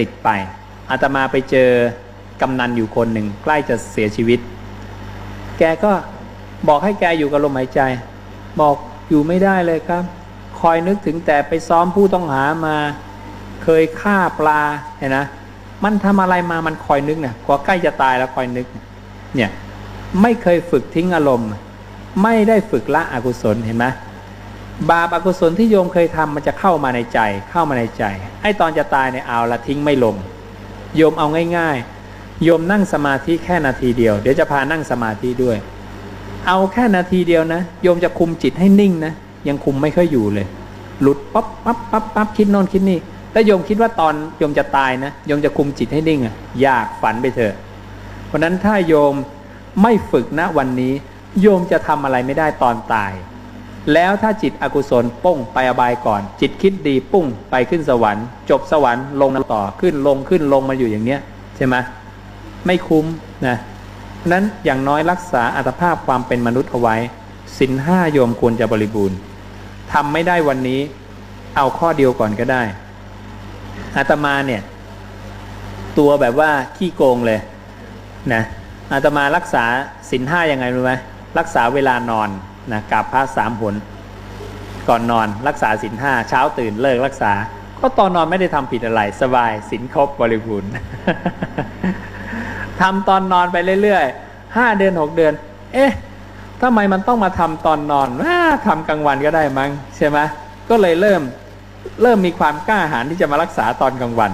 ติดไปอาตมาไปเจอกำนันอยู่คนหนึ่งใกล้จะเสียชีวิต แกก็บอกให้แกอยู่กับลมหายใจ บอกอยู่ไม่ได้เลยครับ คอยนึกถึงแต่ไปซ้อมผู้ต้องหามา เคยฆ่าปลาเห็นนะมันทำอะไรมามันคอยนึกเนี่ยพอใกล้จะตายแล้วคอยนึก เนี่ย ไม่เคยฝึกทิ้งอารมณ์ ไม่ได้ฝึกละอกุศลเห็นไหม บาปอากุศลที่โยมเคยทำมันจะเข้ามาในใจเข้ามาในใจไอ้ตอนจะตายเนี่ยเอาละทิ้งไม่ลง โยมเอาง่าย ๆ โยมนั่งสมาธิแค่นาทีเดียว เดี๋ยวจะพานั่งสมาธิด้วย เอาแค่นาทีเดียวนะ โยมจะคุมจิตให้นิ่งนะ ยังคุมไม่ค่อยอยู่เลย หลุดปั๊บปั๊บปั๊บปั๊บคิดโน่นคิดนี่ถ้าโยมคิดว่าตอนโยมจะตายนะโยมจะคุมจิตให้นิ่งอะยากฝันไปเถอะ เพราะนั้นถ้าโยมไม่ฝึกณวันนี้ โยมจะทำอะไรไม่ได้ตอนตาย แล้วถ้าจิตอกุศลปุ้งไปอบายก่อน จิตคิดดีปุ้งไปขึ้นสวรรค์ จบสวรรค์ลงต่อขึ้นลงขึ้นลงมาอยู่อย่างเนี้ยใช่ไหมไม่คุ้มนะนั้นอย่างน้อยรักษาอัตภาพความเป็นมนุษย์เอาไว้สินห้าโยมควรจะบริบูรณ์ทำไม่ได้วันนี้เอาข้อเดียวก่อนก็ได้อาตมาเนี่ย ตัวแบบว่าขี้โกงเลยนะอาตมารักษาสินห้ายังไงรู้ไหมรักษาเวลานอนนะกราบพระสามหนก่อนนอนรักษาสินห้าเช้าตื่นเลิกรักษา ก็ตอนนอนไม่ได้ทำผิดอะไร สบายสินครบบริบูรณ์ทำตอนนอนไปเรื่อยๆห้าเดือนหกเดือน เอ๊ะทำไมมันต้องมาทำตอนนอนว่าทำกลางวันก็ได้มั้งใช่ไหมก็เลยเริ่มเริ่มมีความกล้าหาญที่จะมารักษาตอนกลางวัน